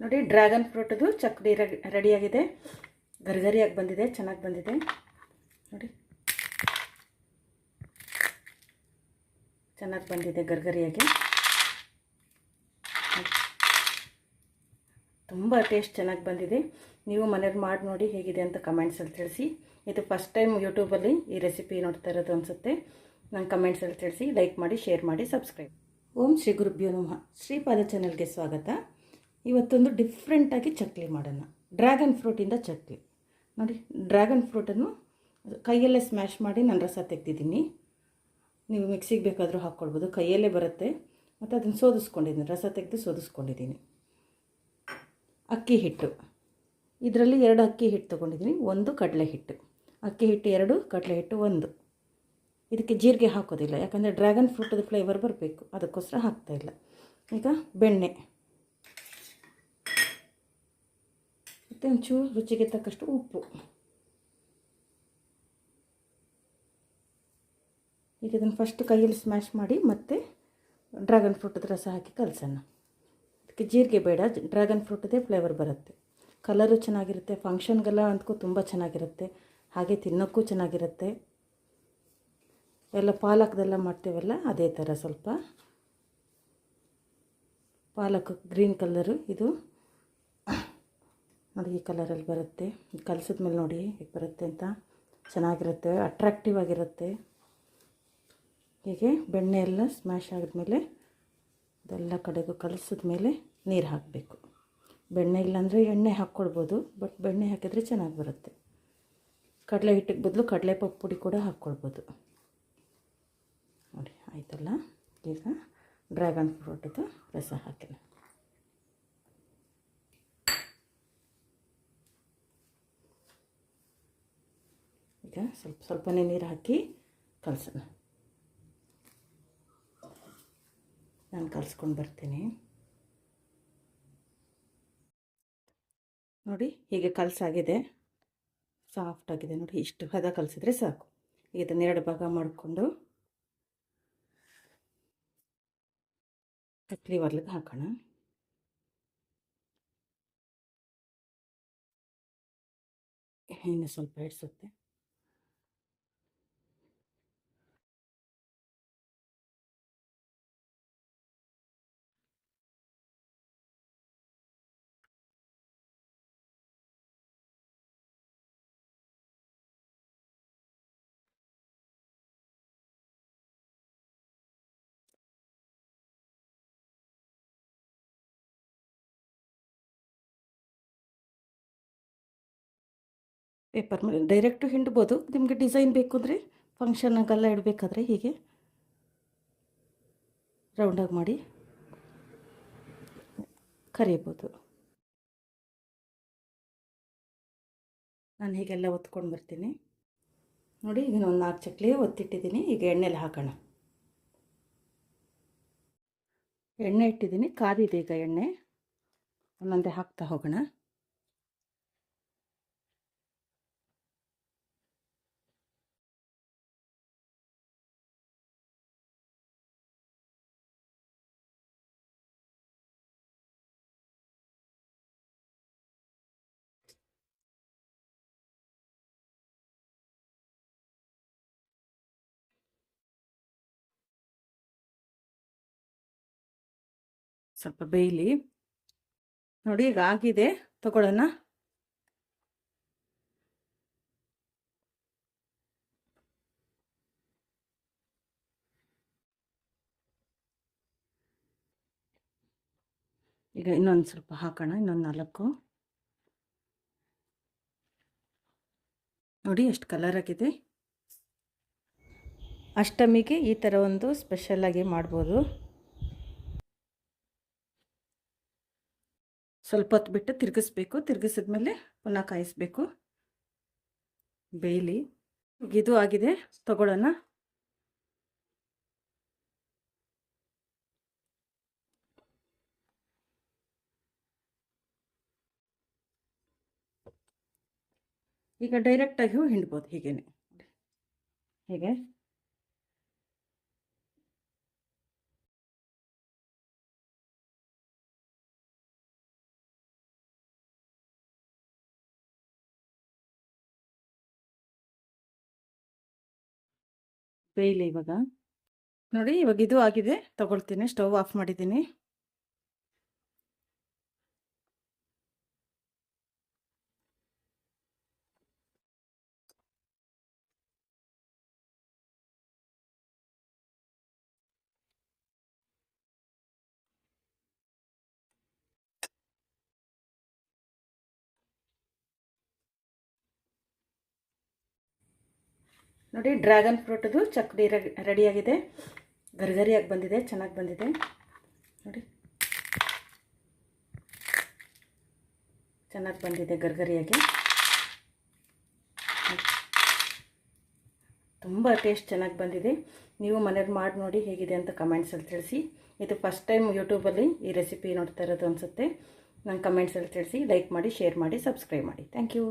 ನೋಡಿ, dragon ಫ್ರೂಟದು ready ರೆಡಿಯಾಗಿದೆ. ಗರಿಗರಿಯಾಗಿ ಬಂದಿದೆ, ಚೆನ್ನಾಗಿ ಬಂದಿದೆ. ನೋಡಿ. ಚೆನ್ನಾಗಿ ಬಂದಿದೆ ಗರ್ಗರಿಯಾಗಿ. ತುಂಬ ಟೇಸ್ಟ್ ಚೆನ್ನಾಗಿ ಬಂದಿದೆ. ನೀವು ಮನೇಲಿ ಮಾಡಿ ನೋಡಿ ಹೇಗಿದೆ ಅಂತ ಕಮೆಂಟ್ಸಲ್ಲಿ ತಿಳಿಸಿ. ಇದು ಫಸ್ಟ್ ಟೈಮ್ ಯೂಟ್ಯೂಬಲ್ಲಿ ಈ ರೆಸಿಪಿ ನೋಡ್ತಾ ಇರೋದು ಅನಿಸುತ್ತೆ. ನಂಗೆ ಕಮೆಂಟ್ಸಲ್ಲಿ ತಿಳಿಸಿ, ಲೈಕ್ ಮಾಡಿ, ಶೇರ್ ಮಾಡಿ, ಸಬ್ಸ್ಕ್ರೈಬ್. ಓಂ ಶ್ರೀ ಗುರುಭ್ಯೋ ನಮಃ. ಶ್ರೀಪಾದ ಚಾನಲ್ಗೆ ಸ್ವಾಗತ. ಇವತ್ತೊಂದು ಡಿಫ್ರೆಂಟಾಗಿ ಚಕ್ಲಿ ಮಾಡೋಣ. ಡ್ರ್ಯಾಗನ್ ಫ್ರೂಟಿಂದ ಚಕ್ಲಿ. ನೋಡಿ ಡ್ರ್ಯಾಗನ್ ಫ್ರೂಟನ್ನು ಕೈಯಲ್ಲೇ ಸ್ಮ್ಯಾಶ್ ಮಾಡಿ ನಾನು ರಸ ತೆಗ್ದಿದ್ದೀನಿ. ನೀವು ಮಿಕ್ಸಿಗೆ ಬೇಕಾದರೂ ಹಾಕ್ಕೊಳ್ಬೋದು ಕೈಯಲ್ಲೇ ಬರುತ್ತೆ. ಮತ್ತು ಅದನ್ನು ಸೋದಿಸ್ಕೊಂಡಿದ್ದೀನಿ. ರಸ ತೆಗೆದು ಸೋದಿಸ್ಕೊಂಡಿದ್ದೀನಿ. ಅಕ್ಕಿ ಹಿಟ್ಟು. ಇದರಲ್ಲಿ ಎರಡು ಅಕ್ಕಿ ಹಿಟ್ಟು ತೊಗೊಂಡಿದ್ದೀನಿ. ಒಂದು ಕಡಲೆ ಹಿಟ್ಟು. ಅಕ್ಕಿ ಹಿಟ್ಟು ಎರಡು, ಕಡಲೆ ಹಿಟ್ಟು ಒಂದು. ಇದಕ್ಕೆ ಜೀರಿಗೆ ಹಾಕೋದಿಲ್ಲ. ಯಾಕಂದರೆ ಡ್ರ್ಯಾಗನ್ ಫ್ರೂಟದ ಫ್ಲೇವರ್ ಬರಬೇಕು. ಅದಕ್ಕೋಸ್ಕರ ಹಾಕ್ತಾಯಿಲ್ಲ ಈಗ ಬೆಣ್ಣೆ. ಮತ್ತು ಒಂಚೂರು ರುಚಿಗೆ ತಕ್ಕಷ್ಟು ಉಪ್ಪು. ಈಗ ಇದನ್ನು ಫಸ್ಟ್ ಕೈಯಲ್ಲಿ ಸ್ಮ್ಯಾಶ್ ಮಾಡಿ ಮತ್ತೆ ಡ್ರ್ಯಾಗನ್ ಫ್ರೂಟದ ರಸ ಹಾಕಿ ಕಲಸೋಣ. ಅದಕ್ಕೆ ಜೀರಿಗೆ ಬೇಡ ಡ್ರ್ಯಾಗನ್ ಫ್ರೂಟದೇ ಫ್ಲೇವರ್ ಬರುತ್ತೆ. ಕಲರು ಚೆನ್ನಾಗಿರುತ್ತೆ ಫಂಕ್ಷನ್ಗೆಲ್ಲ ಅಂದ್ಕೂ ತುಂಬ ಚೆನ್ನಾಗಿರುತ್ತೆ. ಹಾಗೆ ತಿನ್ನೋಕ್ಕೂ ಚೆನ್ನಾಗಿರುತ್ತೆ. ಎಲ್ಲ ಪಾಲಕ್ದೆಲ್ಲ ಮಾಡ್ತೇವಲ್ಲ, ಅದೇ ಥರ ಸ್ವಲ್ಪ. ಪಾಲಕ್ ಗ್ರೀನ್ ಕಲರು ಇದು ನೋಡಿ ಈ ಕಲರಲ್ಲಿ ಬರುತ್ತೆ. ಕಲಸಿದ ಮೇಲೆ ನೋಡಿ ಹೇಗೆ ಬರುತ್ತೆ ಅಂತ. ಚೆನ್ನಾಗಿರುತ್ತೆ ಅಟ್ರಾಕ್ಟಿವ್ ಆಗಿರುತ್ತೆ. ಹೀಗೆ ಬೆಣ್ಣೆ ಎಲ್ಲ ಸ್ಮ್ಯಾಶ್ ಆಗಿದ್ಮೇಲೆ ಅದೆಲ್ಲ ಕಡೆಗೂ ಕಲಸಿದ ಮೇಲೆ ನೀರು ಹಾಕಬೇಕು. ಬೆಣ್ಣೆ ಇಲ್ಲಾಂದರೆ ಎಣ್ಣೆ ಹಾಕ್ಕೊಳ್ಬೋದು ಬಟ್ ಬೆಣ್ಣೆ ಹಾಕಿದರೆ ಚೆನ್ನಾಗಿ ಬರುತ್ತೆ. ಕಡಲೆ ಹಿಟ್ಟಿಗೆ ಬದಲು ಕಡಲೆ ಪಪ್ಪು ಪುಡಿ ಕೂಡ ಹಾಕ್ಕೊಳ್ಬೋದು. ನೋಡಿ, ಆಯ್ತಲ್ಲ? ಈಗ ಡ್ರ್ಯಾಗನ್ ಫ್ರೂಟಿದು ರಸ ಹಾಕಿನ. ಈಗ ಸ್ವಲ್ಪ ಸ್ವಲ್ಪನೇ ನೀರು ಹಾಕಿ ಕಲಸೋಣ. ನಾನು ಕಲಿಸ್ಕೊಂಡು ಬರ್ತೀನಿ. ನೋಡಿ ಹೀಗೆ ಕಲಸಾಗಿದೆ. ಸಾಫ್ಟಾಗಿದೆ ನೋಡಿ, ಇಷ್ಟು ಹದ ಕಲಸಿದ್ರೆ ಸಾಕು. ಇದನ್ನು ಎರಡು ಭಾಗ ಮಾಡಿಕೊಂಡು ಚಕ್ಲಿ ಒರ್ಲಿಗೆ ಹಾಕೋಣ. ಇನ್ನು ಸ್ವಲ್ಪ ಇಡಿಸುತ್ತೆ ಪೇಪರ್ ಮೇಲೆ ಡೈರೆಕ್ಟು ಹಿಂಡ್ಬೋದು. ನಿಮಗೆ ಡಿಸೈನ್ ಬೇಕು ಅಂದರೆ ಫಂಕ್ಷನ್ನಾಗೆಲ್ಲ ಇಡಬೇಕಾದ್ರೆ ಹೀಗೆ ರೌಂಡಾಗಿ ಮಾಡಿ ಕರಿಬೋದು. ನಾನು ಹೀಗೆಲ್ಲ ಒತ್ಕೊಂಡು ಬರ್ತೀನಿ. ನೋಡಿ, ಈಗ ಒಂದು ನಾಲ್ಕು ಚಕ್ಲಿ ಒತ್ತಿಟ್ಟಿದ್ದೀನಿ. ಈಗ ಎಣ್ಣೆಲಿ ಹಾಕೋಣ. ಎಣ್ಣೆ ಇಟ್ಟಿದ್ದೀನಿ. ಕಾದಿದೆ ಈಗ ಎಣ್ಣೆ. ಒಂದೊಂದೇ ಹಾಕ್ತಾ ಹೋಗೋಣ. ಸ್ವಲ್ಪ ಬೇಯಲಿ. ನೋಡಿ ಈಗ ಆಗಿದೆ. ತಗೊಳ್ಳೋಣ. ಈಗ ಇನ್ನೊಂದು ಸ್ವಲ್ಪ ಹಾಕೋಣ, ಇನ್ನೊಂದು ನಾಲ್ಕು. ನೋಡಿ ಎಷ್ಟು ಕಲರ್ ಆಗಿದೆ. ಅಷ್ಟಮಿಗೆ ಈ ಥರ ಒಂದು ಸ್ಪೆಷಲಾಗಿ ಮಾಡ್ಬೋದು. ಸ್ವಲ್ಪ ಹೊತ್ತು ಬಿಟ್ಟು ತಿರುಗಿಸ್ಬೇಕು. ತಿರುಗಿಸಿದ್ಮೇಲೆ ಪುನಃ ಕಾಯಿಸ್ಬೇಕು. ಬೇಯಲಿ. ಇದು ಆಗಿದೆ. ತಗೊಳ್ಳೋಣ. ಈಗ ಡೈರೆಕ್ಟಾಗಿಯೂ ಹಿಂಡ್ಬೋದು. ಹೀಗೇನೆ. ಹೀಗೆ? ಬೇಯಲಿ ಇವಾಗ. ನೋಡಿ ಇವಾಗ ಇದು ಆಗಿದೆ. ತಗೊಳ್ತೀನಿ ಸ್ಟವ್ ಆಫ್ ಮಾಡಿದ್ದೀನಿ. ನೋಡಿ, ಡ್ರ್ಯಾಗನ್ ಫ್ರೂಟದು ಚಕ್ಕಡಿ ರೆಡಿಯಾಗಿದೆ. ಗರಿಗರಿಯಾಗಿ ಬಂದಿದೆ, ಚೆನ್ನಾಗಿ ಬಂದಿದೆ. ನೋಡಿ. ಚೆನ್ನಾಗಿ ಬಂದಿದೆ ಗರ್ಗರಿಯಾಗಿ. ತುಂಬ ಟೇಸ್ಟ್ ಚೆನ್ನಾಗಿ ಬಂದಿದೆ. ನೀವು ಮನೇಲಿ ಮಾಡಿ ನೋಡಿ ಹೇಗಿದೆ ಅಂತ ಕಮೆಂಟ್ಸಲ್ಲಿ ತಿಳಿಸಿ. ಇದು ಫಸ್ಟ್ ಟೈಮ್ ಯೂಟ್ಯೂಬಲ್ಲಿ ಈ ರೆಸಿಪಿ ನೋಡ್ತಾ ಇರೋದು ಅನಿಸುತ್ತೆ. ನಂಗೆ ಕಮೆಂಟ್ಸಲ್ಲಿ ತಿಳಿಸಿ, ಲೈಕ್ ಮಾಡಿ, ಶೇರ್ ಮಾಡಿ, ಸಬ್ಸ್ಕ್ರೈಬ್ ಮಾಡಿ. Thank you.